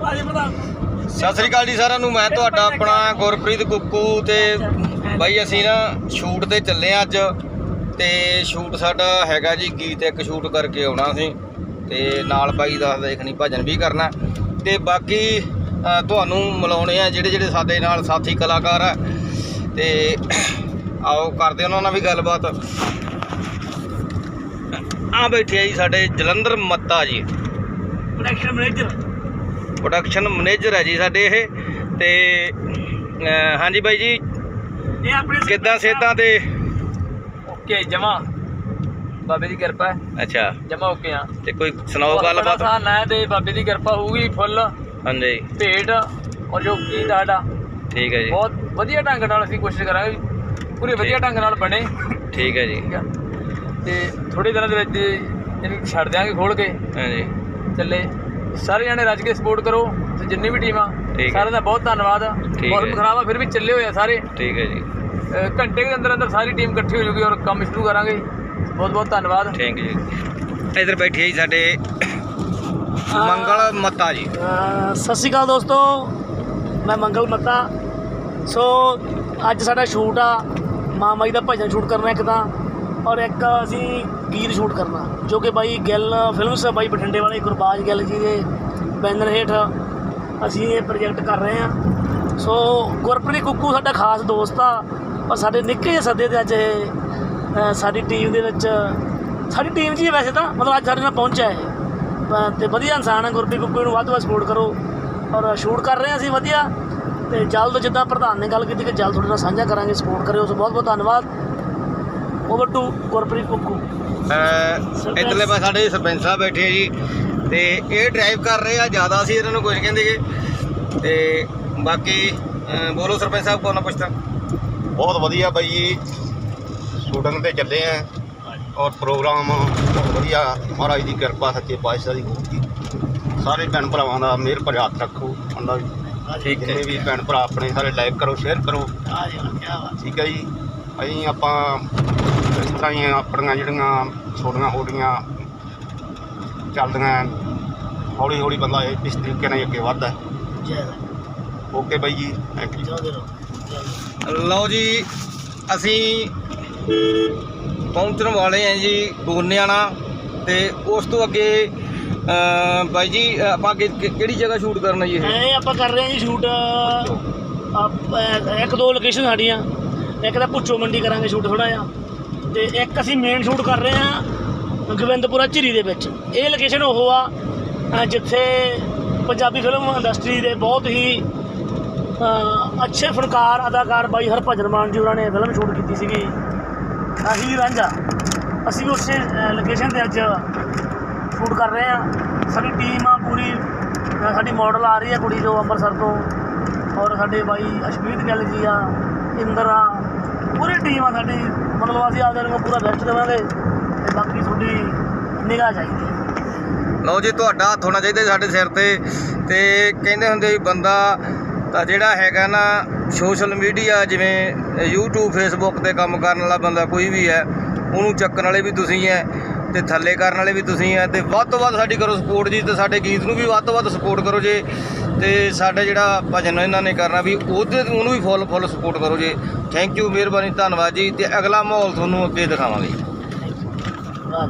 ਸਤਿ ਸ੍ਰੀ ਅਕਾਲ ਜੀ ਸਾਰਿਆਂ ਨੂੰ। ਮੈਂ ਤੁਹਾਡਾ ਆਪਣਾ ਗੁਰਪ੍ਰੀਤ ਕੁੱਕੂ ਤੇ ਬਾਈ ਅਸੀਂ ਨਾ ਸ਼ੂਟ ਤੇ ਚੱਲੇ ਆ ਅੱਜ। ਤੇ ਸ਼ੂਟ ਸਾਡਾ ਹੈਗਾ ਜੀ ਗੀਤ ਇੱਕ ਸ਼ੂਟ ਕਰਕੇ ਆਉਣਾ ਅਸੀਂ। ਤੇ ਨਾਲ ਬਾਈ ਦਾ ਦੇਖਣੀ ਭਜਨ ਵੀ ਕਰਨਾ। ਤੇ ਬਾਕੀ ਤੁਹਾਨੂੰ ਮਿਲਾਉਣੇ ਆ ਜਿਹੜੇ ਜਿਹੜੇ ਸਾਡੇ ਨਾਲ ਸਾਥੀ ਕਲਾਕਾਰ ਆ। ਤੇ ਆਓ ਕਰਦੇ ਉਹਨਾਂ ਨਾਲ ਵੀ ਗੱਲਬਾਤ। ਆ ਬੈਠੇ ਆ ਜੀ ਸਾਡੇ ਜਲੰਧਰ ਮੱਤਾ ਜੀ। ਪ੍ਰੋਡਕਸ਼ਨ ਮੈਨੇਜਰ ਪ੍ਰੋਡਕਸ਼ਨ ਮੈਨੇਜਰ ਹੈ ਜੀ ਸਾਡੇ ਇਹ ਤੇ ਹਾਂਜੀ ਬਾਈ ਜੀ ਇਹ ਆਪਣੇ ਕਿੱਦਾਂ ਸਿਹਤਾਂ ਤੇ? ਓਕੇ ਜਮਾ। ਬਾਬੇ ਦੀ ਕਿਰਪਾ ਅੱਛਾ। ਜਮਾ ਓਕੇ ਆ ਤੇ ਕੋਈ ਸੁਣਾਓ ਗੱਲਬਾਤ? ਹਾਂ ਨਾ ਤੇ ਬਾਬੇ ਦੀ ਕਿਰਪਾ ਹੋਊਗੀ ਫੁੱਲ। ਹਾਂਜੀ। ਭੇਟ ਔਰ ਜੋ ਕੀ ਸਾਡਾ ਠੀਕ ਹੈ ਜੀ। ਬਹੁਤ ਵਧੀਆ ਢੰਗ ਨਾਲ ਅਸੀਂ ਕੋਸ਼ਿਸ਼ ਕਰਾਂਗੇ ਪੂਰੇ ਵਧੀਆ ਢੰਗ ਨਾਲ ਬਣੇ। ਠੀਕ ਹੈ ਜੀ। ਤੇ ਥੋੜੇ ਦਿਨਾਂ ਦੇ ਵਿੱਚ ਇਹਨੂੰ ਛੱਡ ਦਿਆਂਗੇ ਖੋਲ ਕੇ। ਹਾਂਜੀ। ਚੱਲੇ। ਸਾਰੇ ਜਣੇ ਰੱਜ ਕੇ ਸਪੋਰਟ ਕਰੋ ਤੇ ਜਿੰਨੀ ਵੀ ਟੀਮਾਂ ਠੀਕ ਹੈ। ਸਾਰਿਆਂ ਦਾ ਬਹੁਤ ਧੰਨਵਾਦ। ਹੈ। ਮੌਸਮ ਖਰਾਬ ਆ ਫਿਰ ਵੀ ਚੱਲੇ ਹੋਏ ਆ ਸਾਰੇ। ਠੀਕ ਹੈ ਜੀ। ਅ, ਘੰਟੇ ਦੇ ਅੰਦਰ ਅੰਦਰ ਸਾਰੀ ਟੀਮ ਇਕੱਠੀ ਹੋ ਜੂਗੀ ਔਰ ਕੰਮ ਸ਼ੁਰੂ ਕਰਾਂਗੇ। ਬਹੁਤ ਬਹੁਤ ਧੰਨਵਾਦ। ਥੈਂਕ ਯੂ ਇਧਰ ਬੈਠੇ ਜੀ ਸਾਡੇ ਮੰਗਲ ਮੱਤਾ ਜੀ। ਅਹ ਸਤਿ ਸ਼੍ਰੀ ਅਕਾਲ ਦੋਸਤੋ ਮੈਂ ਮੰਗਲ ਮੱਤਾ। ਸੋ ਅੱਜ ਸਾਡਾ ਸ਼ੂਟ ਆ। ਮਾਂ ਮਾਈ ਦਾ ਭਜਨ ਸ਼ੂਟ ਕਰਨਾ ਇੱਕ ਤਾਂ। ਔਰ ਇੱਕ ਅਸੀਂ ਗੀਤ ਸ਼ੂਟ ਕਰਨਾ, ਜੋ ਕਿ ਬਾਈ ਗਿੱਲ ਫਿਲਮਸ, ਬਾਈ ਬਠਿੰਡੇ ਵਾਲੇ, ਗੁਰਬਾਜ ਗਿੱਲ ਜੀ ਦੇ ਬੈਨਰ ਹੇਠ ਅਸੀਂ ਇਹ ਪ੍ਰੋਜੈਕਟ ਕਰ ਰਹੇ ਹਾਂ। ਸੋ ਗੁਰਪ੍ਰੀਤ ਕੁੱਕੂ ਸਾਡਾ ਖਾਸ ਦੋਸਤ ਆ, ਔਰ ਸਾਡੇ ਨਿੱਕੇ ਜਿਹੇ ਸੱਦੇ ਤੇ ਅੱਜ ਇਹ ਸਾਡੀ ਟੀਮ ਦੇ ਵਿੱਚ, ਸਾਡੀ ਟੀਮ ਜੀ ਹੈ ਵੈਸੇ ਤਾਂ ਮਤਲਬ ਅੱਜ ਸਾਡੇ ਨਾਲ ਪਹੁੰਚਿਆ ਹੈ ਅਹ, ਤੇ ਵਧੀਆ ਇਨਸਾਨ ਹੈ ਗੁਰਪ੍ਰੀਤ ਕੁੱਕੂ ਨੂੰ ਵੱਧ ਤੋਂ ਵੱਧ ਸਪੋਰਟ ਕਰੋ। ਔਰ ਸ਼ੂਟ ਕਰ ਰਹੇ ਹਾਂ ਅਸੀਂ ਵਧੀਆ। ਤੇ ਜਲਦ ਜਿੱਦਾਂ ਪ੍ਰਧਾਨ ਨੇ ਗੱਲ ਕੀਤੀ ਕਿ ਜਲਦ ਤੁਹਾਡੇ ਨਾਲ ਸਾਂਝਾ ਕਰਾਂਗੇ ਸਪੋਰਟ ਕਰਿਓ। ਸੋ ਬਹੁਤ ਬਹੁਤ ਧੰਨਵਾਦ। ਓਵਰ ਟੂ ਗੁਰਪ੍ਰੀਤ ਕੁੱਕੂ ਇਧਰਲੇ ਪਾਸੇ ਸਾਡੇ ਸਰਪੰਚ ਸਾਹਿਬ ਬੈਠੇ ਆ ਜੀ ਤੇ ਇਹ ਡਰਾਈਵ ਕਰ ਰਹੇ ਆ ਜ਼ਿਆਦਾ ਸੀ ਇਹਨਾਂ ਨੂੰ ਕੁਝ ਕਹਿੰਦੇਗੇ ਤੇ ਬਾਕੀ ਬੋਲੋ ਸਰਪੰਚ ਸਾਹਿਬ ਕੋਲ ਨਾ ਪੁੱਛਦਾ? ਬਹੁਤ ਵਧੀਆ ਬਾਈ ਜੀ। ਸ਼ੂਟਿੰਗ ਤੇ ਚੱਲੇ ਆ ਔਰ ਪ੍ਰੋਗਰਾਮ ਬਹੁਤ ਵਧੀਆ। ਮਹਾਰਾਜ ਦੀ ਕਿਰਪਾ ਸੱਚੇ ਪਾਤਸ਼ਾਹ ਦੀ ਹੋਊਗੀ ਸਾਰੇ ਭੈਣ ਭਰਾਵਾਂ ਦਾ ਮਿਹਰ ਭਰਿਆ ਹੱਥ ਰੱਖੋ ਉਹਨਾਂ ਦੀ ਠੀਕ ਹੈ। ਜਿੰਨੇ ਵੀ ਭੈਣ ਭਰਾ ਆਪਣੇ ਸਾਰੇ ਲਾਈਕ ਕਰੋ ਸ਼ੇਅਰ ਕਰੋ। ਠੀਕ ਹੈ ਜੀ। ਅਸੀਂ ਆਪਾਂ ਇਸ ਤਰ੍ਹਾਂ ਹੀ ਆਪਣੀਆਂ ਜਿਹੜੀਆਂ ਛੋਟੀਆਂ ਹੋੜੀਆਂ ਚੱਲਦੀਆਂ ਹੌਲੀ ਹੌਲੀ ਬੰਦਾ ਇਹ- ਇਸ ਤਰੀਕੇ ਨਾਲ ਹੀ ਅੱਗੇ ਵੱਧਦਾ। ਓਕੇ ਬਾਈ ਜੀ ਥੈਂਕ ਯੂ ਲਓ ਜੀ ਅਸੀਂ ਪਹੁੰਚਣ ਵਾਲੇ ਹਾਂ ਜੀ ਗੋਨਿਆਣਾ ਤੇ ਉਸ ਤੋਂ ਅੱਗੇ ਅ, ਬਾਈ ਜੀ ਆਪਾਂ ਕਿਹੜੀ ਜਗ੍ਹਾ ਸ਼ੂਟ ਕਰਨਾ ਜੀ ਇਹ? ਇਹ ਆਪਾਂ ਕਰ ਰਹੇ ਹਾਂ ਜੀ ਸ਼ੂਟ ਇੱਕ ਦੋ ਲੋਕੇਸ਼ਨ ਸਾਡੀਆਂ। ਇੱਕ ਤਾਂ ਭੁੱਚੋ ਮੰਡੀ ਕਰਾਂਗੇ ਸ਼ੂਟ ਥੋੜਾ ਜਿਹਾ। ਤੇ ਇੱਕ ਅਸੀਂ ਮੇਨ ਸ਼ੂਟ ਕਰ ਰਹੇ ਹਾਂ ਗੋਬਿੰਦਪੁਰਾ ਝਿਰੀ ਦੇ ਵਿੱਚ। ਇਹ ਲੋਕੇਸ਼ਨ ਉਹ ਆ ਜਿੱਥੇ ਪੰਜਾਬੀ ਫਿਲਮ ਇੰਡਸਟਰੀ ਦੇ ਬਹੁਤ ਹੀ ਅੱਛੇ ਫਨਕਾਰ ਅਦਾਕਾਰ ਬਾਈ ਹਰਭਜਨ ਮਾਨ ਜੀ ਉਹਨਾਂ ਨੇ ਫਿਲਮ ਸ਼ੂਟ ਕੀਤੀ ਸੀਗੀ। ਅਹੀ ਰਾਂਝਾ ਅਸੀਂ ਵੀ ਉਸੇ ਲੋਕੇਸ਼ਨ ਤੇ ਅੱਜ ਸ਼ੂਟ ਕਰ ਰਹੇ ਆ ਸਾਡੀ ਟੀਮ ਆ ਪੂਰੀ ਸਾਡੀ ਮਾਡਲ ਆ ਰਹੀ ਹੈ ਕੁੜੀ ਜੋ ਅੰਮ੍ਰਿਤਸਰ ਤੋਂ। ਔਰ ਸਾਡੇ ਬਾਈ ਅਸ਼ਮੀਤ ਗਿੱਲ ਜੀ ਆ, ਇੰਦਰ ਆ ਪੂਰੀ ਟੀਮ ਆ ਸਾਡੀ। ਮਤਲਬ ਅਸੀਂ ਆਪਦੇ ਨੂੰ ਪੂਰਾ ਬੈਸਟ ਦੇਵਾਂਗੇ ਤੇ ਬਾਕੀ ਤੁਹਾਡੀ ਨਿਗਾਹ ਚਾਹੀਦੀ ਹੈ। ਲਓ ਜੀ, ਤੁਹਾਡਾ ਹੱਥ ਹੋਣਾ ਚਾਹੀਦਾ ਸਾਡੇ ਸਿਰ ਤੇ। ਤੇ ਕਹਿੰਦੇ ਹੁੰਦੇ ਵੀ ਬੰਦਾ ਤਾਂ ਜਿਹੜਾ ਹੈਗਾ ਨਾ ਸੋਸ਼ਲ ਮੀਡੀਆ ਜਿਵੇਂ YouTube, Facebook ਤੇ ਕੰਮ ਕਰਨ ਵਾਲਾ ਬੰਦਾ ਕੋਈ ਵੀ ਹੈ, ਉਹਨੂੰ ਚੱਕਣ ਵਾਲੇ ਵੀ ਤੁਸੀਂ ਹੈ। ਤੇ ਥੱਲੇ ਕਰਨ ਵਾਲੇ ਵੀ ਤੁਸੀਂ ਹੈ ਤੇ ਵੱਧ ਤੋਂ ਵੱਧ ਸਾਡੀ ਕਰੋ ਸਪੋਰਟ ਜੀ ਤੇ ਸਾਡੇ ਗੀਤ ਨੂੰ ਵੀ ਵੱਧ ਤੋਂ ਵੱਧ ਸਪੋਰਟ ਕਰੋ ਜੇ ਤੇ ਸਾਡਾ ਜਿਹੜਾ ਭਜਨ ਇਹਨਾਂ ਨੇ ਕਰਨਾ ਵੀ ਉਹਦੇ ਉਹਨੂੰ ਵੀ ਫੁੱਲ ਫੁੱਲ ਸਪੋਰਟ ਕਰੋ ਜੇ। ਥੈਂਕ ਯੂ ਮਿਹਰਬਾਨੀ, ਧੰਨਵਾਦ ਜੀ ਤੇ ਅਗਲਾ ਮਾਹੌਲ ਤੁਹਾਨੂੰ ਅੱਗੇ ਦਿਖਾਵਾਂਗੇ। ਵਾਹ